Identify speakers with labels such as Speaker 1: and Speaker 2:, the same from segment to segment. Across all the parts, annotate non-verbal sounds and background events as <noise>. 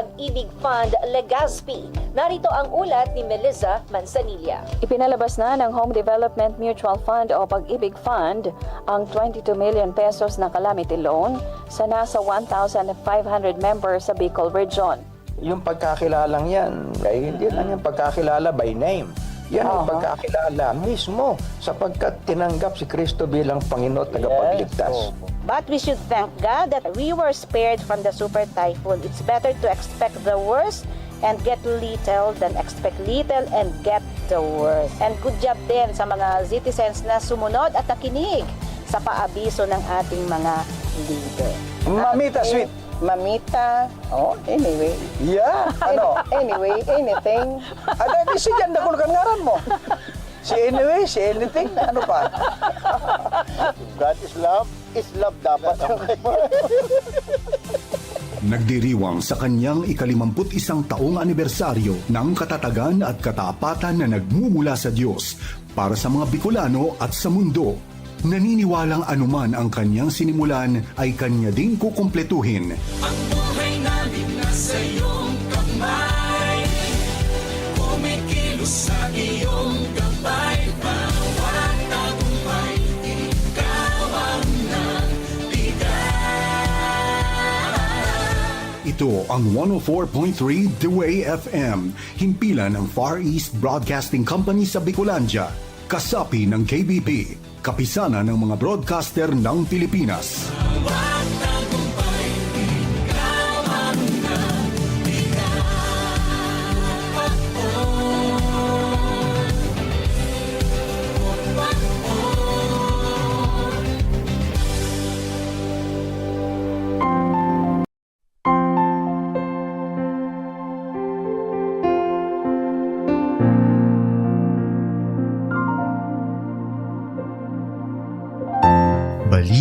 Speaker 1: Pag-ibig Fund Legazpi. Narito ang ulat ni Melissa Manzanilla.
Speaker 2: Ipinalabas na ng Home Development Mutual Fund o Pag-ibig Fund ang 22 million pesos na calamity loan sa nasa 1,500 members sa Bicol Region.
Speaker 3: Yung pagkakilalang yan, ay hindi lang yung pagkakilala by name. Yan yung
Speaker 2: Aha.
Speaker 3: pagkakilala mismo sapagkat tinanggap si Kristo bilang Panginoon at tagapagligtas.
Speaker 4: But we should thank God that we were spared from the super typhoon. It's better to expect the worst and get little than expect little and get the worst. And good job din sa mga citizens na sumunod at nakinig sa paabiso ng ating mga leader.
Speaker 3: Mamita, sweet.
Speaker 4: Mamita. Oh, anyway.
Speaker 3: Yeah, <laughs> ano?
Speaker 4: Anyway, anything.
Speaker 3: Ano, di si Jan Dakul ngaran mo. Si anyway, si anything, ano pa?
Speaker 5: God is love, is love dapat. <laughs>
Speaker 6: Nagdiriwang sa kanyang ikalimamput isang taong anibersaryo ng katatagan at katapatan na nagmumula sa Diyos para sa mga Bicolano at sa mundo. Naniniwalang anuman ang kanyang sinimulan ay kanya ding kukumpletuhin.
Speaker 7: Ang
Speaker 6: Ito ang 104.3 The Way FM, himpilan ng Far East Broadcasting Company sa Bicolandia, kasapi ng KBP, kapisanan ng mga broadcaster ng Pilipinas.
Speaker 7: Bawat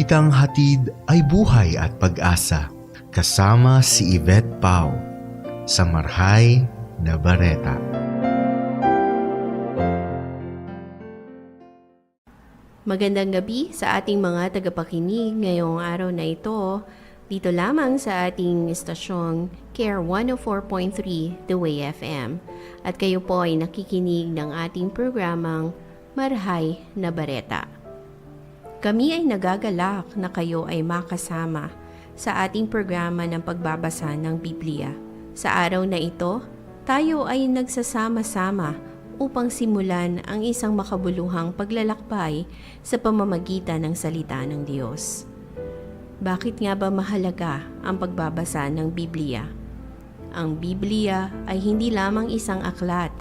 Speaker 8: Balitang hatid ay buhay at pag-asa kasama si Yvette Pau sa Marhay na Bareta.
Speaker 9: Magandang gabi sa ating mga tagapakinig ngayong araw na ito. Dito lamang sa ating estasyong Care 104.3 The Way FM. At kayo po ay nakikinig ng ating programang Marhay na Bareta. Kami ay nagagalak na kayo ay makasama sa ating programa ng pagbabasa ng Biblia. Sa araw na ito, tayo ay nagsasama-sama upang simulan ang isang makabuluhang paglalakbay sa pamamagitan ng salita ng Diyos. Bakit nga ba mahalaga ang pagbabasa ng Biblia? Ang Biblia ay hindi lamang isang aklat.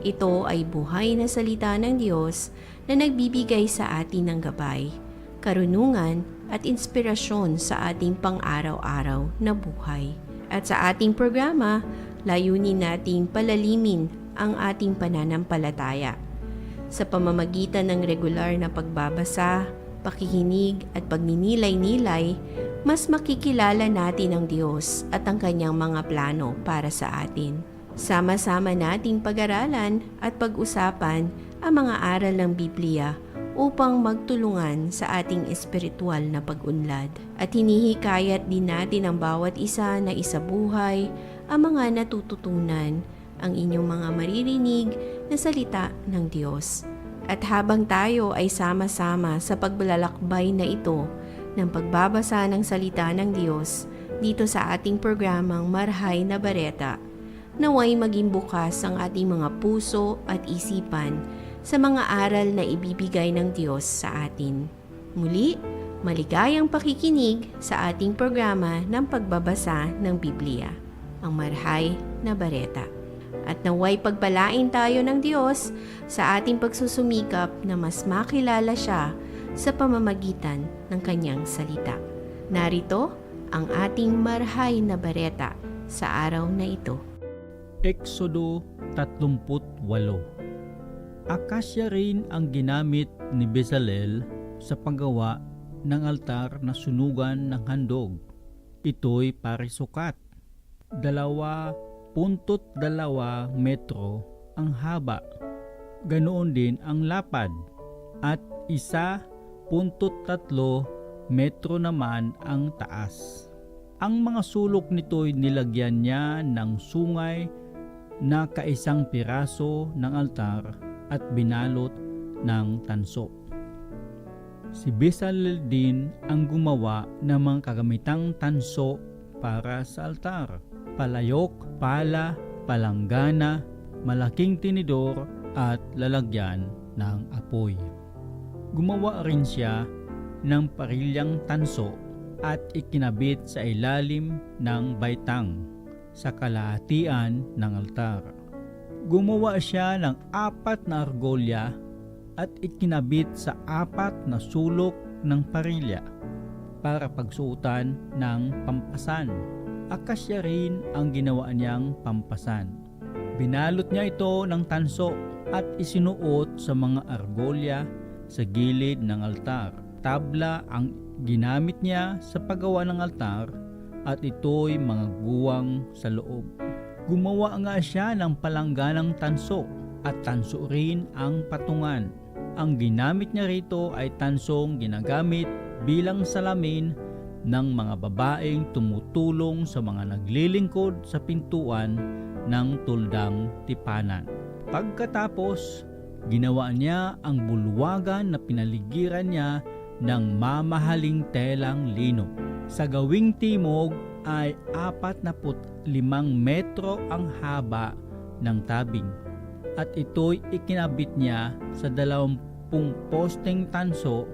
Speaker 9: Ito ay buhay na salita ng Diyos na nagbibigay sa atin ng gabay, karunungan at inspirasyon sa ating pang-araw-araw na buhay. At sa ating programa, layunin nating palalimin ang ating pananampalataya. Sa pamamagitan ng regular na pagbabasa, pakikinig at pagninilay-nilay, mas makikilala natin ang Diyos at ang kanyang mga plano para sa atin. Sama-sama nating pag-aralan at pag-usapan ang mga aral ng Biblia upang magtulungan sa ating espiritual na pag-unlad. At hinihikayat din natin ang bawat isa na isabuhay ang mga natututunan, ang inyong mga maririnig na salita ng Diyos. At habang tayo ay sama-sama sa pagbalalakbay na ito ng pagbabasa ng salita ng Diyos dito sa ating programang Marhay na Bareta, naway maging bukas ang ating mga puso at isipan sa mga aral na ibibigay ng Diyos sa atin. Muli, maligayang pakikinig sa ating programa ng pagbabasa ng Biblia, ang Marhay na Bareta. At naway pagpalain tayo ng Diyos sa ating pagsusumikap na mas makilala siya sa pamamagitan ng kanyang salita. Narito ang ating marhay na bareta sa araw na ito.
Speaker 10: Exodo 38 Akasya rin ang ginamit ni Bezalel sa paggawa ng altar na sunugan ng handog. Ito'y parisukat. Dalawa puntot dalawa metro ang haba. Ganoon din ang lapad. At isa puntot tatlo metro naman ang taas. Ang mga sulok nito'y nilagyan niya ng sungay na kaisang piraso ng altar at binalot ng tanso. Si Bezalel din ang gumawa ng mga kagamitang tanso para sa altar. Palayok, pala, palanggana, malaking tinidor at lalagyan ng apoy. Gumawa rin siya ng parilyang tanso at ikinabit sa ilalim ng baitang sa kalahatian ng altar. Gumawa siya ng apat na argolya at ikinabit sa apat na sulok ng parilya para pagsuotan ng pampasan. Akasya rin ang ginawa niyang pampasan. Binalot niya ito ng tanso at isinuot sa mga argolya sa gilid ng altar. Tabla ang ginamit niya sa paggawa ng altar at ito'y mga guwang sa loob. Gumawa nga siya ng palangganang tanso at tanso rin ang patungan. Ang ginamit niya rito ay tansong ginagamit bilang salamin ng mga babaeng tumutulong sa mga naglilingkod sa pintuan ng tuldang tipanan. Pagkatapos, ginawa niya ang bulwagan na pinaligiran niya ng mamahaling telang lino. Sa gawing timog ay 45 metro ang haba ng tabing at ito'y ikinabit niya sa dalawampung posteng tanso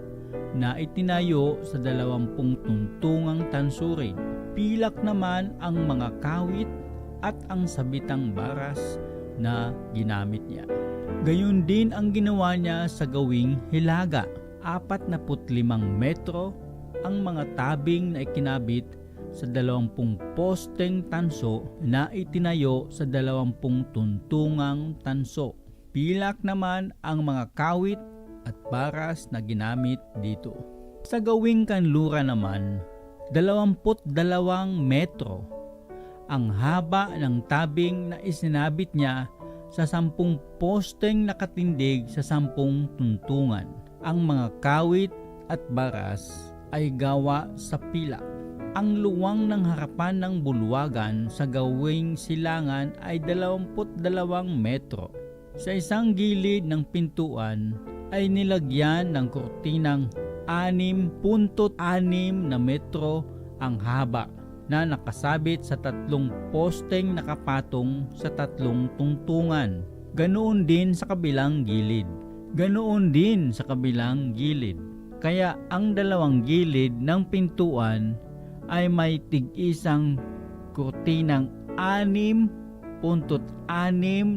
Speaker 10: na itinayo sa dalawampung tuntungang tansuri. Pilak naman ang mga kawit at ang sabitang baras na ginamit niya. Gayon din ang ginawa niya sa gawing hilaga. 45 metro ang mga tabing na ikinabit sa dalawampung posteng tanso na itinayo sa dalawampung tuntungang tanso. Pilak naman ang mga kawit at baras na ginamit dito. Sa gawing kanlura naman, 22 metro ang haba ng tabing na isinabit niya sa sampung posteng nakatindig sa sampung tuntungan. Ang mga kawit at baras ay gawa sa pilak. Ang luwang ng harapan ng bulwagan sa gawing silangan ay 22 metro. Sa isang gilid ng pintuan ay nilagyan ng kurtinang 6.6 na metro ang haba na nakasabit sa tatlong posteng nakapatong sa tatlong tungtungan. Ganoon din sa kabilang gilid. Ganoon din sa kabilang gilid. Kaya ang dalawang gilid ng pintuan ay may tig-isang kurtinang 6.6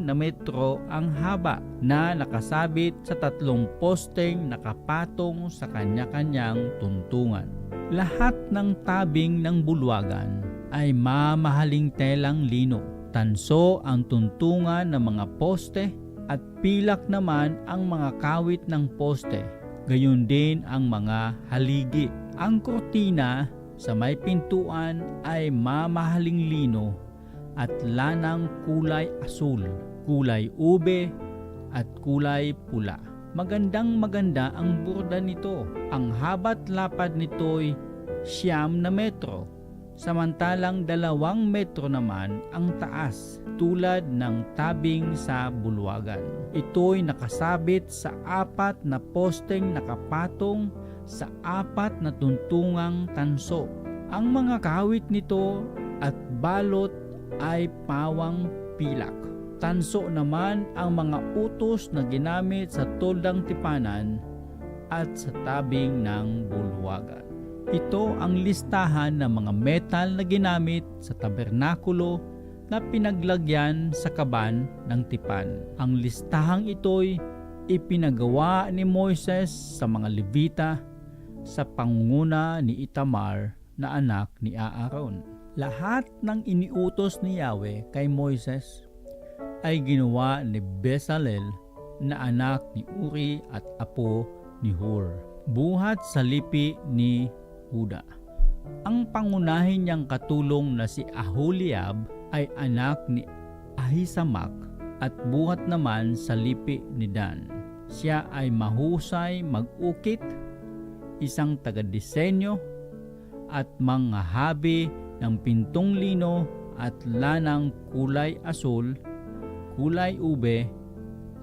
Speaker 10: na metro ang haba na nakasabit sa tatlong posteng nakapatong sa kanya-kanyang tuntungan. Lahat ng tabing ng bulwagan ay mamahaling telang lino. Tanso ang tuntungan ng mga poste at pilak naman ang mga kawit ng poste. Gayon din ang mga haligi. Ang kurtina sa may pintuan ay mamahaling lino at lanang kulay asul, kulay ube at kulay pula. Magandang maganda ang burda nito. Ang habat lapad nito'y siyam na metro. Samantalang dalawang metro naman ang taas tulad ng tabing sa bulwagan. Ito'y nakasabit sa apat na posteng nakapatong sa apat na tuntungang tanso. Ang mga kawit nito at balot ay pawang pilak. Tanso naman ang mga utos na ginamit sa tuldang tipanan at sa tabing ng bulwagan. Ito ang listahan ng mga metal na ginamit sa tabernakulo na pinaglagyan sa kaban ng tipan. Ang listahang ito'y ipinagawa ni Moises sa mga Levita sa pangunguna ni Itamar na anak ni Aaron. Lahat ng iniutos ni Yahweh kay Moises ay ginawa ni Bezalel na anak ni Uri at apo ni Hur. Buhat sa lipi ni Huda. Ang pangunahin niyang katulong na si Aholiab ay anak ni Ahisamak at buhat naman sa lipi ni Dan. Siya ay mahusay mag-ukit, isang taga-disenyo at mga habi ng pintong lino at lanang kulay asul, kulay ube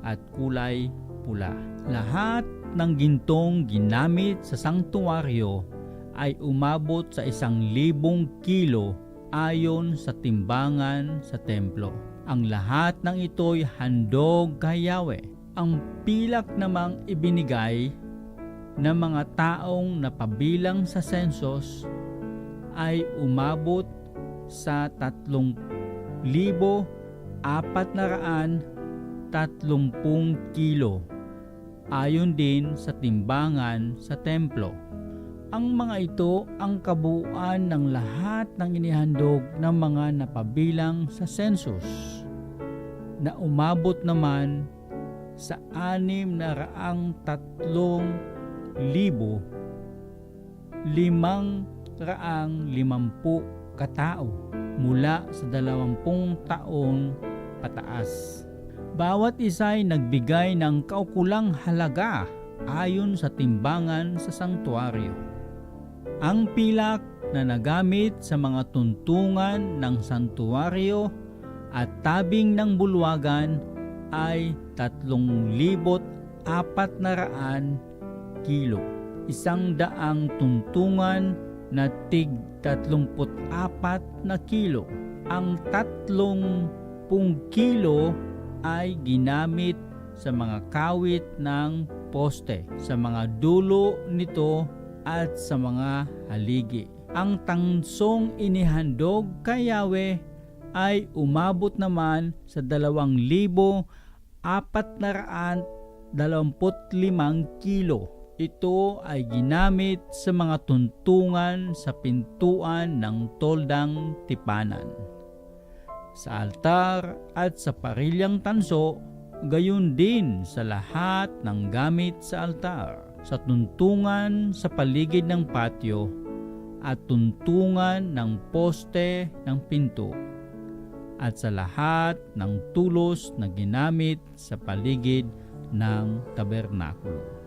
Speaker 10: at kulay pula. Lahat ng gintong ginamit sa sangtuaryo ay umabot sa isang libong kilo ayon sa timbangan sa templo. Ang lahat ng ito'y handog kay Yahweh. Ang pilak namang ibinigay ng mga taong napabilang sa census ay umabot sa tatlong libo apat na raan tatlumpung kilo ayon din sa timbangan sa templo. Ang mga ito ang kabuuan ng lahat ng inihandog ng mga napabilang sa census na umabot naman sa anim na raang tatlong libo limang raang limampu katao mula sa dalawampung taong pataas. Bawat isa ay nagbigay ng kaukulang halaga ayon sa timbangan sa sangtuaryo. Ang pilak na nagamit sa mga tuntungan ng santuaryo at tabing ng bulwagan ay 3,400 kilo. Isang daang tuntungan na tig 34 na kilo. Ang tatlong pung kilo ay ginamit sa mga kawit ng poste, sa mga dulo nito at sa mga haligi. Ang tangsong inihandog kay Yahweh ay umabot naman sa dalawang libo apat na raan dalawamput limang kilo. Ito ay ginamit sa mga tuntungan sa pintuan ng toldang tipanan. Sa altar at sa parilyang tanso, gayon din sa lahat ng gamit sa altar, sa tuntungan sa paligid ng patio, at tuntungan ng poste ng pinto, at sa lahat ng tulos na ginamit sa paligid ng tabernakulo.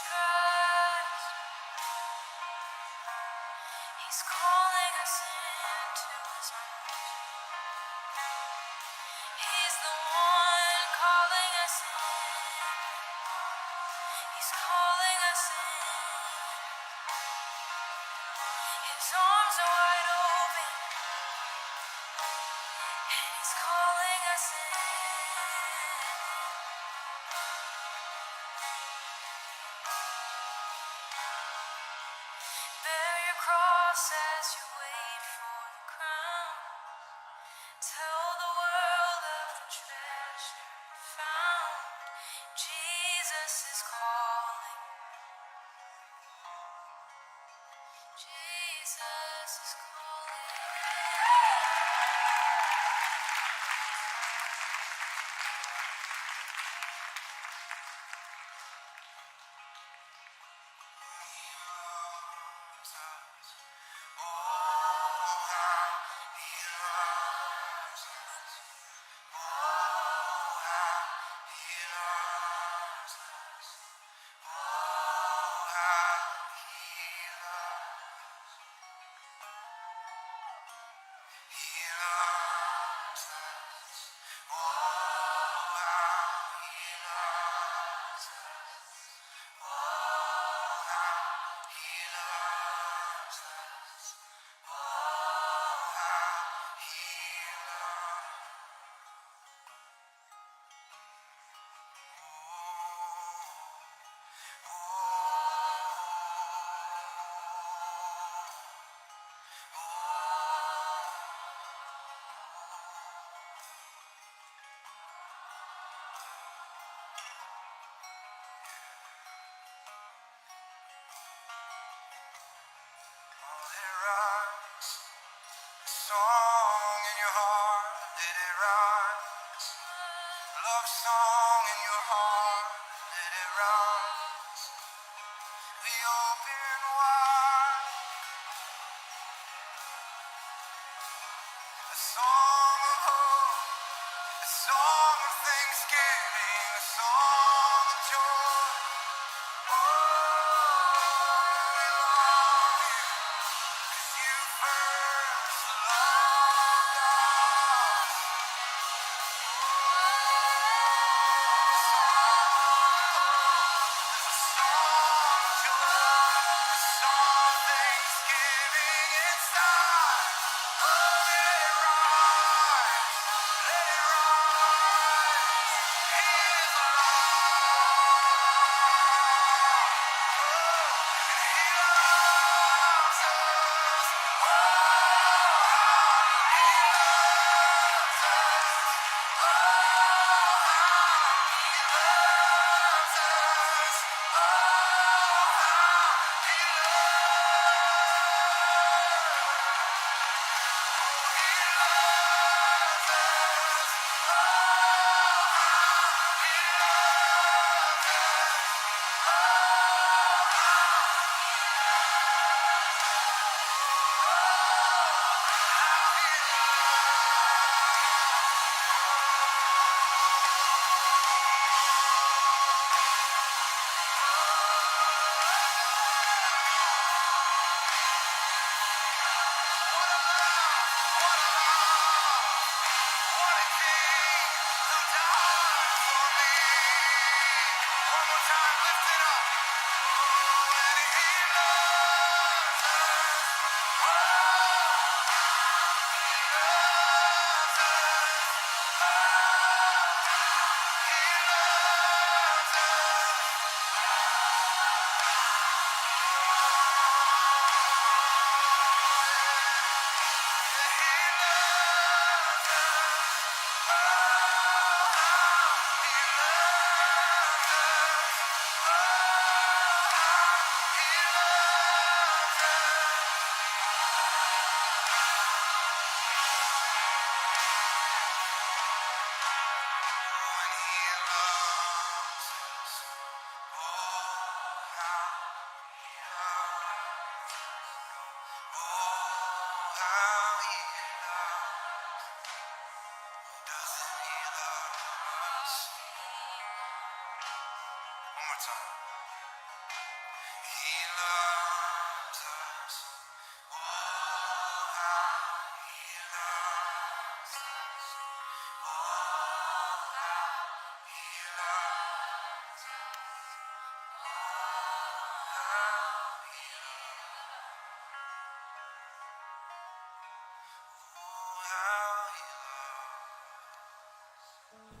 Speaker 7: strength. Jesus Christ.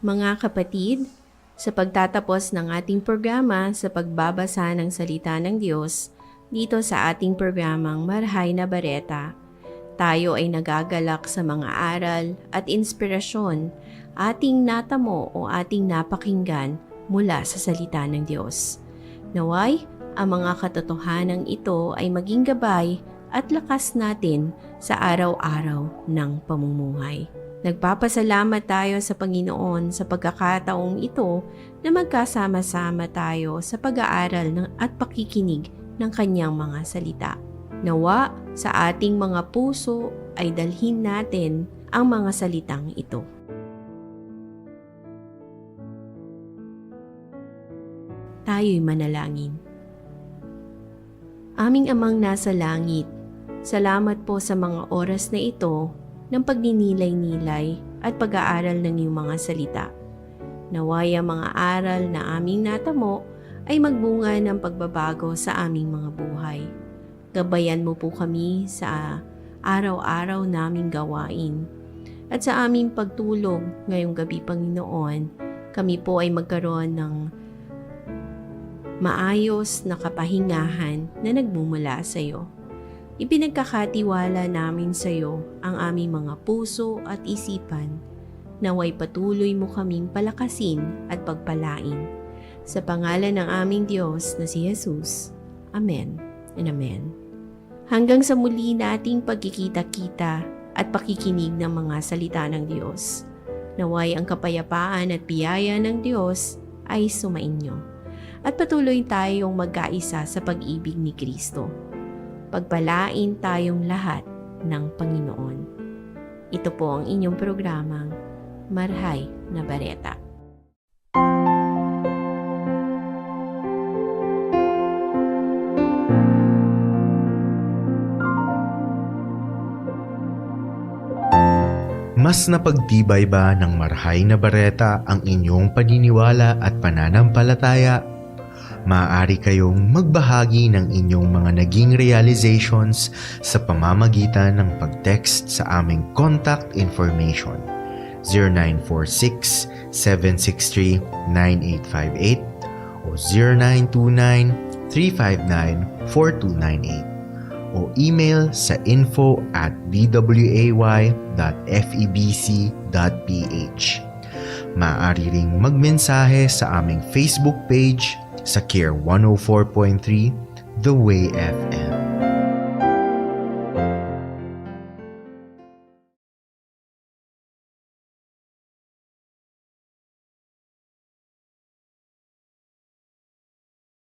Speaker 9: Mga kapatid, sa pagtatapos ng ating programa sa pagbabasa ng salita ng Diyos dito sa ating programang Marhay na Bareta, tayo ay nagagalak sa mga aral at inspirasyon ating natamo o ating napakinggan mula sa salita ng Diyos. Naway, ang mga katotohanan ito ay maging gabay at lakas natin sa araw-araw ng pamumuhay. Nagpapasalamat tayo sa Panginoon sa pagkakataong ito na magkasama-sama tayo sa pag-aaral ng at pakikinig ng kanyang mga salita. Nawa sa ating mga puso ay dalhin natin ang mga salitang ito. Tayo'y manalangin. Aming amang nasa langit, salamat po sa mga oras na ito ng pagninilay-nilay at pag-aaral ng iyong mga salita. Naway ang mga aral na aming natamo ay magbunga ng pagbabago sa aming mga buhay. Gabayan mo po kami sa araw-araw naming gawain. At sa aming pagtulog ngayong gabi, Panginoon, kami po ay magkaroon ng maayos na kapahingahan na nagmumula sa iyo. Ipinagkakatiwala namin sa iyo ang aming mga puso at isipan naway patuloy mo kaming palakasin at pagpalain. Sa pangalan ng aming Diyos na si Jesus. Amen and Amen. Hanggang sa muli nating pagkikita-kita at pakikinig ng mga salita ng Diyos. Naway ang kapayapaan at biyaya ng Diyos ay sumainyo. At patuloy tayong magkaisa sa pag-ibig ni Kristo. Pagpalain tayong lahat ng Panginoon. Ito po ang inyong programang Marhay na Bareta.
Speaker 8: Mas napagtibay ba ng marhay na bareta ang inyong paniniwala at pananampalataya? Maaari kayong magbahagi ng inyong mga naging realizations sa pamamagitan ng pag-text sa aming contact information 0946-763-9858 o 0929-359-4298 o email sa info at bway.febc.ph. Maaari ring magmensahe sa aming Facebook page sa Care 104.3 The Way FM.